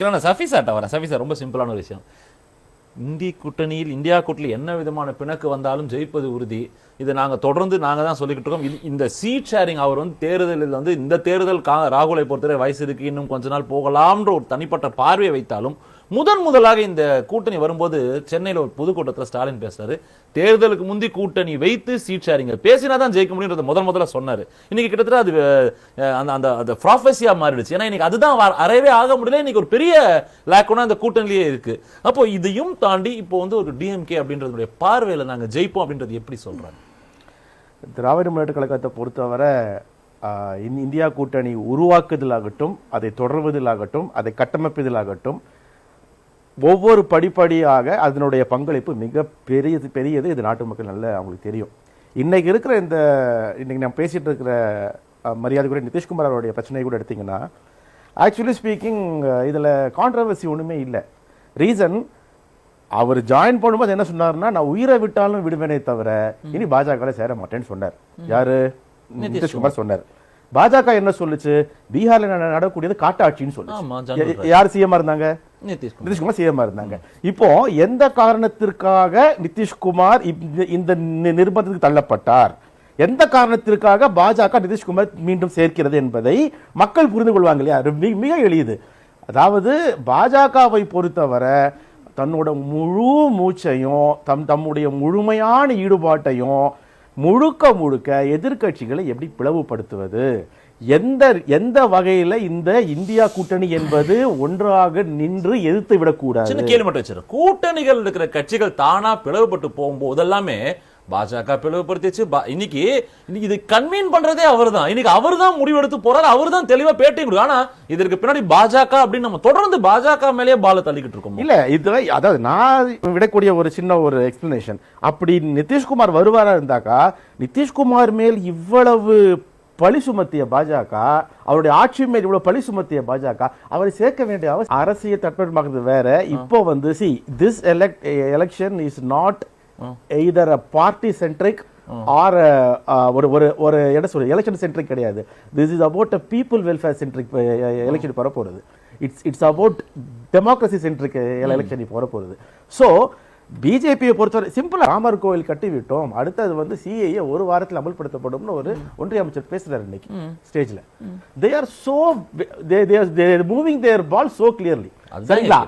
இல்லை நான் சஃபிசாட்ட வரேன். சஃபிசா ரொம்ப சிம்பிளான ஒரு விஷயம். இந்திய கூட்டணியில் இந்தியா கூட்டணியில் என்ன விதமான பிணக்கு வந்தாலும் ஜெயிப்பது உறுதி. இதை நாங்கள் தொடர்ந்து நாங்கள் தான் சொல்லிக்கிட்டு இருக்கோம். இந்த சீட் ஷேரிங் அவர் வந்து தேர்தலில் வந்து இந்த தேர்தல் கா- ராகுலை பொறுத்தவரை வயசு இருக்கு. இன்னும் கொஞ்ச நாள் போகலாம்ன்ற ஒரு தனிப்பட்ட பார்வையை வைத்தாலும் முதன் முதலாக இந்த கூட்டணி வரும்போது சென்னையில் ஒரு பொதுக்கூட்டத்தில் ஸ்டாலின் பேசுறாரு. தேர்தலுக்கு முந்தி கூட்டணி வைத்து சீட் ஷேரிங்க பேசினா தான் ஜெயிக்க முடியுன்றத முதல் முதல்ல சொன்னார். இன்னைக்கு கிட்டத்தட்ட அது அந்த அந்த அந்த ப்ராஃபஸியா மாறிடுச்சு. ஏன்னா இன்னைக்கு அதுதான் அறவே ஆக முடியல. இன்னைக்கு ஒரு பெரிய லேக்குனா அந்த கூட்டணிலேயே இருக்கு. அப்போ இதையும் தாண்டி இப்போ வந்து ஒரு டிஎம்கே அப்படின்றதுடைய பார்வையில் நாங்கள் ஜெயிப்போம் அப்படின்றது எப்படி சொல்றாங்க? திராவிட முன்னேற்ற கழகத்தை பொறுத்தவரை இந்தியா கூட்டணி உருவாக்குதலாகட்டும் அதை தொடர்வதிலாகட்டும் அதை கட்டமைப்பதிலாகட்டும் ஒவ்வொரு படிப்படியாக அதனுடைய பங்களிப்பு மிக பெரியது பெரியது. இது நாட்டு மக்கள் நல்ல அவங்களுக்கு தெரியும். இன்னைக்கு இருக்கிற இந்த இன்னைக்கு நான் பேசிட்டு இருக்கிற அஹ், மரியாதைக்குரிய நிதிஷ்குமார் அவருடைய பிரச்சனை கூட எடுத்தீங்கன்னா ஆக்சுவலி ஸ்பீக்கிங் இதுல கான்ட்ரவர்சி ஒண்ணுமே இல்லை. ரீசன் அவர் ஜாயின் பண்ணும்போது என்ன சொன்னாருன்னா நான் உயிரை விட்டாலும் விடுவேனே தவிர இனி பாஜக சேர மாட்டேன்னு சொன்னார். யாரு? நிதிஷ்குமார் சொன்னார். பாஜக என்ன சொல்லுச்சு? பீகார்ல நட- நடக்கக்கூடியது? காட்டாட்சின்னு சொல்லுச்சு. யார் சிஎம் இருந்தாங்க? நிதிஷ்குமார். நிதிஷ்குமார் சிஎம் இருந்தாங்க. இப்போ எந்த காரணத்திற்காக நிதிஷ்குமார் இந்த- நிர்பந்தத்துக்கு தள்ளப்பட்டார்? எந்த காரணத்திற்காக பாஜக நிதிஷ்குமார் மீண்டும் சேர்க்கிறது என்பதை மக்கள் புரிந்து கொள்வாங்க இல்லையா? மிக எளியது அதாவது பாஜகவை பொறுத்தவரை தன்னோட முழு மூச்சையும் தம் தம்முடைய முழுமையான ஈடுபாட்டையும் முழுக்க முழுக்க எதிர்க்கட்சிகளை எப்படி பிளவுபடுத்துவது? எந்த எந்த வகையில இந்த இந்தியா கூட்டணி என்பது ஒன்றாக நின்று எதிர்த்து விடக்கூடாது? கேள்வி மட்டும் கூட்டணிகள் இருக்கிற கட்சிகள் தானா பிளவுபட்டு போகும்போது எல்லாமே பாஜக பிளவுபடுத்திச்சு. பா- இன்னைக்கு இன்னைக்கு இது கன்வீன் பண்றதே அவர்தான். இன்னைக்கு அவர்தான் முடிவெடுத்து போறாரு. அவர்தான் தெளிவா பேட்டி கொடுக்கும் ஆனா இதற்கு பின்னாடி பாஜக அப்படின்னு நம்ம தொடர்ந்து பாஜக மேலேயே பால தள்ளிக்கிட்டு இருக்கோம்? இல்ல இதுல அதாவது நான் விடக்கூடிய ஒரு சின்ன ஒரு எக்ஸ்பிளனேஷன் அப்படி நிதிஷ்குமார் வருவாரா இருந்தாக்கா நிதிஷ்குமார் மேல் இவ்வளவு பழி சுமத்திய பாஜக அவருடைய ஆட்சி மேல் இவ்வளவு பழி சுமத்திய பாஜக அவரை சேர்க்க வேண்டிய அவசியம் அரசியல் தட்பமாக்குறது வேற. இப்போ வந்து see this elect election is not either party centric or ஒரு ஒரு ஒரு என்ன சொல்றது எலெக்ஷன் சென்ட்ரிக் கிடையாது. This is about a people welfare centric election வர போறது it's it's about democracy centric election இப்போ வர ஸோ பிஜேபியை பொறுத்தவரை சிம்பிளா ராமர் கோவில் கட்டி விட்டோம் அடுத்தது வந்து சிஏஏ ஒரு வாரத்தில் அமல்படுத்தப்படும்னு ஒரு ஒன்றிய அமைச்சர் பேசுறாரு இன்னைக்கு ஸ்டேஜ்ல they are so they moving their ball so clearly சரிங்களா?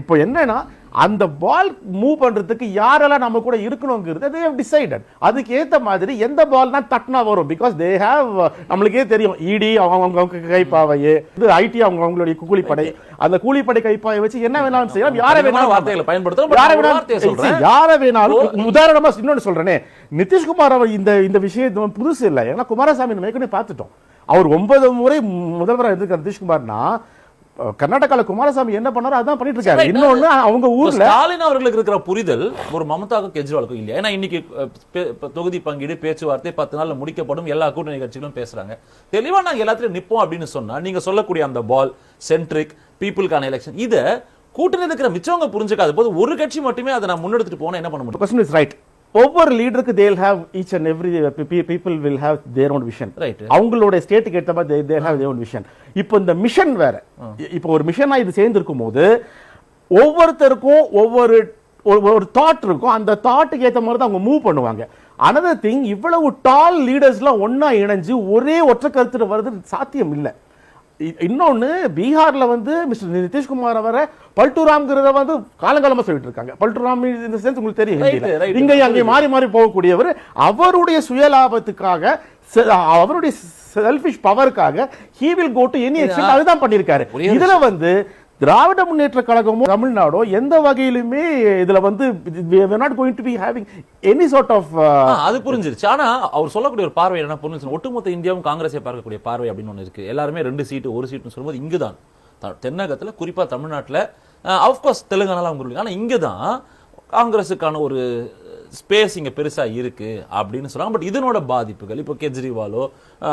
இப்போ என்னன்னா அந்த பால் மூவ் பண்றதுக்கு யாரெல்லாம் நம்ம கூட இருக்கணுங்கிறது தே ஹவ் டிசைடட் அதுக்கு ஏத்த மாதிரி எந்த பால் தான் தட்டினா வரும். பிகாஸ் தே ஹேவ் நம்மளுக்கே தெரியும். இடி அவங்க அவங்க கைப்பாவையே இது ஐடி அவங்க அவங்களுடைய கூலிப்படை. அந்த கூலிப்படை கைப்பாவை வச்சு என்ன வேணாலும் செய்யலாம். யாரை வேணாலும் வார்த்தைகளை பயன்படுத்துறோம். யாரை வேணாலும். யாரை வேணாலும் உதாரணமா இன்னொன்னு சொல்றேனே. நிதிஷ்குமார் அவர் இந்த இந்த விஷயம் புதுசு இல்லை. ஏன்னா குமாரசாமி நம்ம ஏற்கனவே பார்த்துட்டோம். அவர் ஒன்பது முறை முதல்வராக இருந்திருக்கார் நிதிஷ்குமார்னா அஹ், கர்நாடகால குமாரசாமி என்ன பண்ணாரோ அதான் பண்ணிட்டு இருக்காரு இன்னொன்னு அவங்க ஊர்ல ஸ்டாலின் அவர்களுக்கு இருக்கிற புரிதல் ஒரு மமதாவுக்கும் கெஜ்ரிவாலுக்கும் இல்லையா? ஏன்னா இன்னைக்கு தொகுதி பங்கீடு பேச்சுவார்த்தை பத்து நாள்ல முடிக்கப்படும் எல்லா கூட்டணி கட்சிகளும் பேசுறாங்க. தெளிவா நாங்க எல்லாத்துலயும் நிப்போம் அப்படின்னு சொன்னா நீங்க சொல்லக்கூடிய அந்த பால் சென்ட்ரிக் பீப்புளுக்கான எலெக்ஷன் இத கூட்டணி இருக்கிற மிச்சவங்க புரிஞ்சுக்காத போது ஒரு கட்சி மட்டுமே அதை நான் முன்னெடுத்துட்டு போனா என்ன பண்ண முடியும்? ரைட் ஒவ்வொரு லீடருக்கு they'll have each and every people will have their own vision Right. அவங்களோட ஸ்டேட்டுக்கு ஏற்ற மாதிரி they're have their own vision இப்போ இந்த மிஷன் வேற. இப்போ ஒரு மிஷனா இது சேர்ந்திருக்கும் போது ஒவ்வொருத்தருக்கும் ஒவ்வொரு ஒரு- தாட் இருக்கும். அந்த தாட்டுக்கு ஏற்ற மாதிரி தான் அவங்க மூவ் பண்ணுவாங்க. அனதர் திங் இவ்வளவு டால் லீடர்ஸ்லாம் ஒண்ணா இணைஞ்சு ஒரே ஒற்றை கருத்துல வர்றது சாத்தியம் இல்லை. இ- இன்னொன்னு பீகார்ல வந்து மிஸ்டர் நிதிஷ்குமார் அவரை பல்டுராம்ங்கிறத வந்து காலங்காலமா சொல்லிட்டு இருக்காங்க பல்டுராம் இந்த சென்ஸ் உங்களுக்கு தெரியும். இங்க அங்கே மாறி மாறி போகக்கூடியவர். அவருடைய சுயலாபத்துக்காக அவருடைய selfish பவருக்காக he will go to any extent அதுதான் ஒரு இதுல வந்து திராவிட முன்னேற்ற கழகமும் தமிழ்நாடோ எந்த வகையிலுமே இதுல வந்து not going to be having any sort of அது புரிஞ்சிருச்சு. ஆனா அவர் சொல்லக்கூடிய ஒரு பார்வை என்ன புரிஞ்சு ஒட்டுமொத்த இந்தியாவும் காங்கிரஸை பார்க்கக்கூடிய பார்வை அப்படின்னு ஒன்று இருக்கு. எல்லாருமே ரெண்டு சீட்டு ஒரு சீட்டுன்னு சொல்லும்போது இங்கு தான் தென்னகத்தில் குறிப்பாக தமிழ்நாட்டில் ஆஃப்கோர்ஸ் தெலுங்கானால அவங்க ஆனால் இங்கே தான் காங்கிரஸுக்கான ஒரு ஸ்பேஸ் இங்க பெருசா இருக்கு அப்படின்னு சொல்றாங்க. பட் இதனோட பாதிப்புகள் இப்போ கெஜ்ரிவாலோ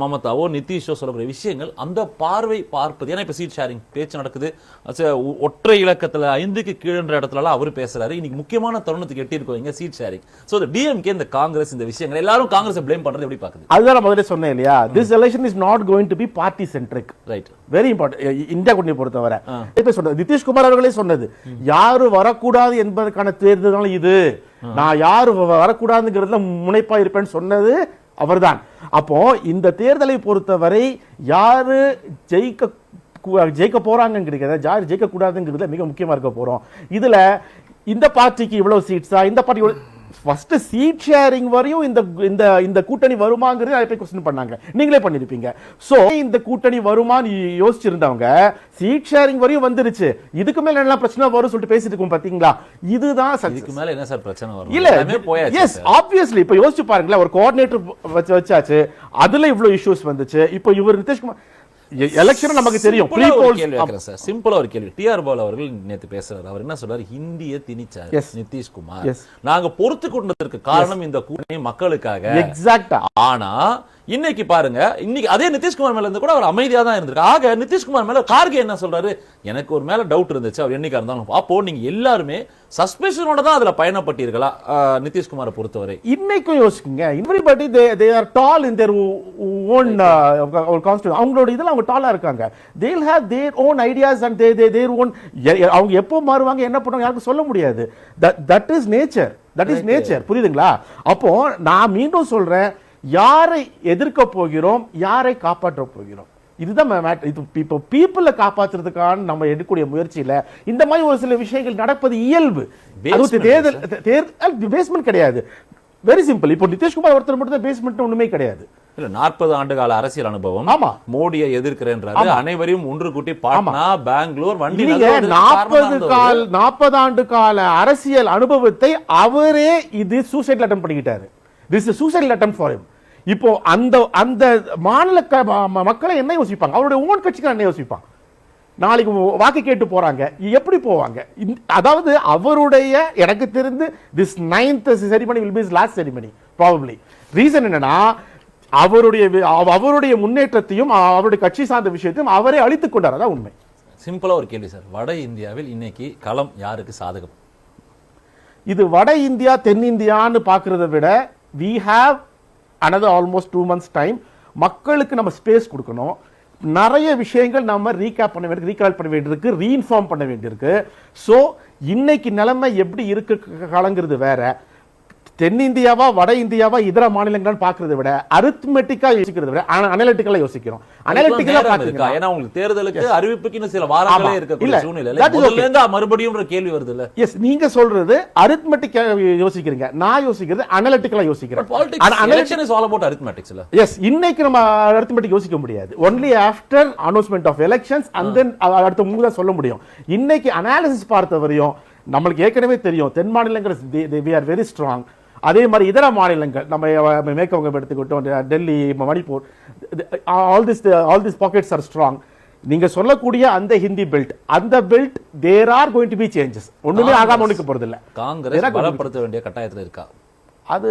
மமதாவோ நிதிஷோ சொல்லக்கூடிய விஷயங்கள் அந்த பார்வை பார்ப்பது. ஏன்னா இப்ப சீட் ஷேரிங் பேச்சு நடக்குது. ஒற்றை இலக்கத்துல ஐந்துக்கு கீழன்ற இடத்துலலாம் அவர் பேசுறாரு. இன்னைக்கு முக்கியமான தருணத்துக்கு எட்டி இருக்கோங்க சீட் ஷேரிங் இந்த டிஎம்கே இந்த காங்கிரஸ் இந்த விஷயங்கள் எல்லாரும் காங்கிரஸ் ப்ளேம் பண்றது எப்படி பாக்குது அதுதான் நான் முதல்ல சொன்னேன் இல்லையா? This election is not going to be party centric right very important India கூட்டணி பொறுத்தவரை. இப்ப சொன்னது நிதிஷ்குமார் அவர்களே சொன்னது யாரு வரக்கூடாது என்பதற்கான தேர்தல் இது. நான் யாரு வரக்கூடாதுங்கிறதுல முனைப்பா இருப்பேன்னு சொன்னது அவர்தான். அப்போ இந்த தேர்தலை பொறுத்தவரை யாரு ஜெயிக்க ஜெயிக்க போறாங்கிறது யார் ஜெயிக்க கூடாதுங்கிறதுல மிக முக்கியமா இருக்க போறோம். இதுல இந்த பார்ட்டிக்கு இவ்வளவு சீட்ஸா இந்த பார்ட்டி ஃபர்ஸ்ட் சீட் ஷேரிங் வரையும் இந்த இந்த இந்த கூட்டணி வருமாங்கிறது நிறைய பேர் கொஸ்டின் பண்ணாங்க. நீங்களே பண்ணிருப்பீங்க. சோ இந்த கூட்டணி வருமான்னு யோசிச்சிருந்தவங்க சீட் ஷேரிங் வரையும் வந்துருச்சு. இதுக்கு மேல என்ன பிரச்சனை வரும் சொல்லிட்டு பேசிட்டு இருக்கோம் பாத்தீங்களா? இதுதான். இதுக்கு மேல என்ன சார் பிரச்சனை வரும்? இல்ல போயாச்சு எஸ் ஆப்வியஸ்லி இப்ப யோசிச்சு பாருங்களேன் ஒரு கோஆர்டினேட்டர் வச்சு வச்சாச்சு. அதுல இவ்வளவு இஷ்யூஸ் வந்துச்சு. இப்போ இவர் நிதிஷ்குமார் எலெக்ஷன் நமக்கு தெரியும். ப்ரீ போல்ஸ் கேள்வி சார். சிம்பிளா ஒரு கேள்வி. டிஆர் பால் அவர்கள் நேத்து பேசுறாரு. அவர் என்ன சொல்றாரு? ஹிந்திய திணிச்சார். நிதிஷ்குமார். நாங்க பொறுத்து கொண்டதற்கு காரணம் இந்த கூட்டணி மக்களுக்காக. எக்ஸாக்டா ஆனா இன்னைக்கு பாருங்க இன்னைக்கு அதே நிதிஷ்குமார் மேல இருந்து கூட அவர் அமைதியா தான் இருந்திருக்கு. ஆக நிதிஷ்குமார் மேல கார்கே என்ன சொல்றாரு? எனக்கு ஒரு மேல டவுட் இருந்துச்சு அவர் என்னைக்கா இருந்தாலும். அப்போ நீங்க எல்லாருமே சஸ்பெஷனோட தான் அதுல பயணப்பட்டீர்களா? நிதிஷ்குமாரை பொறுத்தவரை. இன்னைக்கும் யோசிக்குங்க. Everybody they they are tall in their own அவங்களோட இதில் அவங்க டாலா இருக்காங்க. They'll have their own ideas and they they their own அவங்க எப்போ மாறுவாங்க என்ன பண்ணுவாங்க யாருக்கும் சொல்ல முடியாது. That is nature that is nature புரியுதுங்களா? அப்போ நான் மீண்டும் சொல்றேன் யாரை எதிர்க்க போகிறோம் யாரை காப்பாற்ற போகிறோம்? இதுதான். இது இப்போ பீப்புளை காப்பாற்றுறதுக்கான நம்ம எடுக்கக்கூடிய முயற்சியில இந்த மாதிரி ஒரு சில விஷயங்கள் நடப்பது இயல்பு. தேர்தல் தேர்தல் பேஸ்மெண்ட் கிடையாது. வெரி சிம்பிள் இப்போ நிதிஷ்குமார் ஒருத்தர் மட்டும் தான் பேஸ்மெண்ட் ஒண்ணுமே கிடையாது. இல்ல நாற்பது ஆண்டு கால அரசியல் அனுபவம். ஆமா. மோடியை எதிர்க்கிறேன்றாரு. அனைவரையும் ஒன்று கூட்டி பாட்னா பெங்களூர் வண்டி நாற்பது. கால் நாற்பது ஆண்டு கால அரசியல் அனுபவத்தை அவரே இது சூசைட் அட்டம் பண்ணிக்கிட்டாரு. திஸ் சூசைட் அட்டம் ஃபார் இப்போ அந்த அந்த மாநில மக்களை என்ன யோசிப்பாங்க? அவருடைய ஓன் கட்சிக்கு என்ன யோசிப்பாங்க? நாளைக்கு வாக்கு கேட்டு போறாங்க. எப்படி போவாங்க? அதாவது அவருடைய எனக்கு தெரிந்து this ninth ceremony will be last ceremony probably reason என்னன்னா அவருடைய அவருடைய முன்னேற்றத்தையும் அவருடைய கட்சி சார்ந்த விஷயத்தையும் அவரே அழித்துக் கொண்டார். அதான் உண்மை. சிம்பிளா ஒரு கேள்வி சார் வட இந்தியாவில் இன்னைக்கு களம் யாருக்கு சாதகம்? இது வட இந்தியா தென்னிந்தியான்னு பார்க்கறத விட we have another almost two months time மக்களுக்கு நம்ம ஸ்பேஸ் கொடுக்கணும். நிறைய விஷயங்கள் நம்ம ரீகேப் பண்ண வேண்டியது ரீகால் பண்ண வேண்டியிருக்கு ரீஇன்ஃபார்ம் பண்ண வேண்டியிருக்கு. ஸோ இன்னைக்கு நிலைமை எப்படி இருக்கு காலங்கிறது வேற. தென்னிந்தியாவா வட இந்தியாவா இதர மாநிலங்கள்னு பார்க்கறத விட அரித்மெட்டிக்கா யோசிக்கிறத விட அனலிட்டிக்கலாக யோசிக்கிறோம். அனலிட்டிக்கலா? பாத்தீங்கன்னா ஏன்னா உங்களுக்கு தேர்தலுக்கு அறிவிப்புக்கு சில வாரங்களே. இருக்கக்கூடிய is முதல்ல. இருந்து மறுபடியும் கேள்வி வருது இல்ல எஸ் நீங்க சொல்றது அரித்மெட்டிக்கா யோசிக்கிறீங்க. நான் யோசிக்கிறது அனலிட்டிக்கலா யோசிக்கிறேன். Election is all about arithmetics இல்ல எஸ் இன்னைக்கு நம்ம அரித்மெட்டிக் யோசிக்க முடியாது. Only after announcement of elections and then அடுத்த மூணு தான் சொல்ல முடியும். இன்னைக்கு அனாலிசிஸ் பார்த்த வரையும் நம்மளுக்கு ஏற்கனவே தெரியும். தென் மாநிலங்கள் வி ஆர் வெரி ஸ்ட்ராங் அதே மாதிரி இதர மாநிலங்கள் நம்ம மேற்கவங்க எடுத்துக்கிட்டோம் Delhi Manipur all this all this pockets are strong நீங்க சொல்லக்கூடிய அந்த ஹிந்தி பெல்ட் அந்த belt there are going to be changes ஒண்ணுமே ஆகாம ஒண்ணுக்கு போறது இல்ல காங்கிரஸ் பலப்படுத்த வேண்டிய கட்டாயத்துல இருக்கா? அது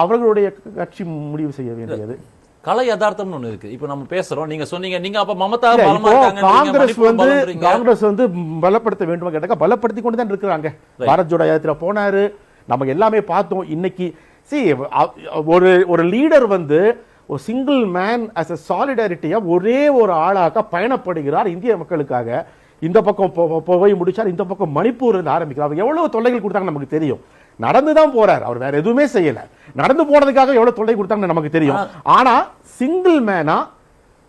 அவர்களுடைய கட்சி முடிவு செய்ய வேண்டியது. கலை யதார்த்தம்னு ஒண்ணு இருக்கு. இப்போ நம்ம பேசுறோம். நீங்க சொன்னீங்க நீங்க அப்ப மமதா காங்கிரஸ் வந்து. காங்கிரஸ் வந்து பலப்படுத்த வேண்டும் கேட்டாக்கா பலப்படுத்தி கொண்டு தான் இருக்கிறாங்க பாரத் ஜோடோ யாத்திரை போனாரு. நம்ம எல்லாமே பார்த்தோம் இன்னைக்கு. See ஒரு ஒரு லீடர் வந்து ஒரு சிங்கிள் மேன் அஸ் அ சாலிடாரிட்டியா ஒரே ஒரு ஆளாக பயணப்படுகிறார் இந்திய மக்களுக்காக. இந்த பக்கம் போய் முடிச்சார் இந்த பக்கம் மணிப்பூர் இருந்து ஆரம்பிக்கிறார். அவர் எவ்வளவு தொல்லைகள் கொடுத்தாங்க நமக்கு தெரியும். நடந்து தான் போறார். அவர் வேற எதுவுமே செய்யல. நடந்து போனதுக்காக எவ்வளவு தொல்லை கொடுத்தாங்கன்னு நமக்கு தெரியும். ஆனா single Mena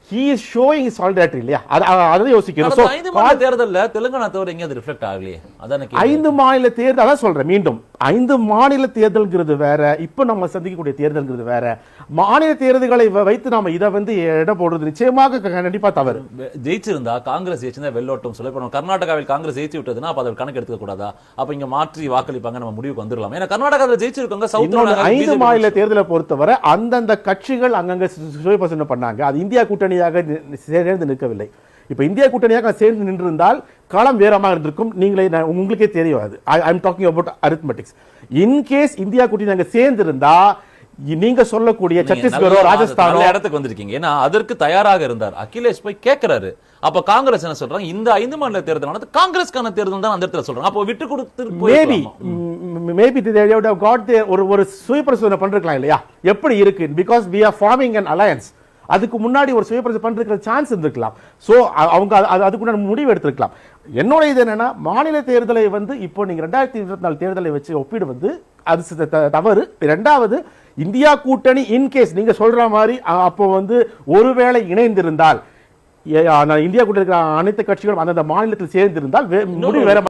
he is showing solidarity இல்லையா? அது யோசிக்கணும் மாநில தேர்தல்ல தெலுங்கானா தவிர எங்கேயும் அது ரிஃப்ளெக்ட் ஆகலையே? அதான. ஐந்து மாநில தேர்தல் அதான் சொல்றேன் மீண்டும். ஐந்து மாநில தேர்தல்ங்கிறது வேற இப்போ நம்ம சந்திக்கக்கூடிய தேர்தல்ங்கிறது வேற. மாநில தேர்தல்களை வைத்து நாம இதை வந்து எடை போடுறது நிச்சயமாக கண்டிப்பா தவறு. ஜெயிச்சிருந்தா காங்கிரஸ் ஜெயிச்சிருந்தா வெள்ளோட்டம் சொல்ல இப்போ கர்நாடகாவில் காங்கிரஸ் ஜெயிச்சு விட்டதுன்னா அப்ப அதை கணக்கு எடுத்துக்க கூடாதா? அப்ப இங்க மாற்றி வாக்களிப்பாங்க நம்ம முடிவுக்கு வந்துடலாம். ஏன்னா கர்நாடகாவில் ஜெயிச்சிருக்கோங்க இன்னொன்று ஐந்து சவுத் மாநில தேர்தலை பொறுத்தவரை அந்தந்த கட்சிகள் அங்கங்க சுயபசனம் பண்ணாங்க. அது இந்தியா கூட்டணியாக சேர்ந்து நிற்கவில்லை. இப்ப இந்தியா கூட்டணியாக சேர்ந்து நின்றிருந்தால் களம் வேறமாக இருந்திருக்கும். நீங்களே உங்களுக்கே தெரியும் அது. I am talking about arithmetics in case India கூட்டணி நாங்க சேர்ந்திருந்தா நீங்க சொல்லக்கூடிய சத்தீஸ்கரோ ராஜஸ்தானோ இடத்துக்கு வந்திருக்கீங்க. ஏன்னா அதற்கு தயாராக இருந்தார். அகிலேஷ் போய் கேட்கிறாரு அப்ப காங்கிரஸ் என்ன சொல்றாங்க? இந்த ஐந்து மாநில தேர்தலானது காங்கிரஸ்க்கான தேர்தல் தான் அந்த இடத்துல சொல்றாங்க. அப்போ விட்டு கொடுத்து மேபி? மேபி காட் ஒரு ஒரு சுயபரிசோதனை பண்ணிருக்கலாம் இல்லையா? எப்படி இருக்கு? Because we are forming an alliance அதுக்கு முன்னாடி ஒரு சுயபரிசோதனை பண்றதுக்கு சான்ஸ் இருந்திருக்கலாம். ஸோ அவங்க அது- அது- அதுக்கு முன்னாடி முடிவு எடுத்திருக்கலாம். என்னோட இது என்னன்னா மாநில தேர்தலை வந்து இப்போ நீங்க ரெண்டாயிரத்தி இருபத்தி நாலு தேர்தலை வச்சு ஒப்பிடு வந்து அது தவறு. ரெண்டாவது இந்தியா கூட்டணி இன்கேஸ் நீங்க சொல்ற மாதிரி அப்போ வந்து ஒருவேளை இணைந்திருந்தால் இந்தியா கூட்டணி அனைத்து கட்சிகளும் அந்தந்த மாநிலத்தில் சேர்ந்திருந்தால் முடிவு வேற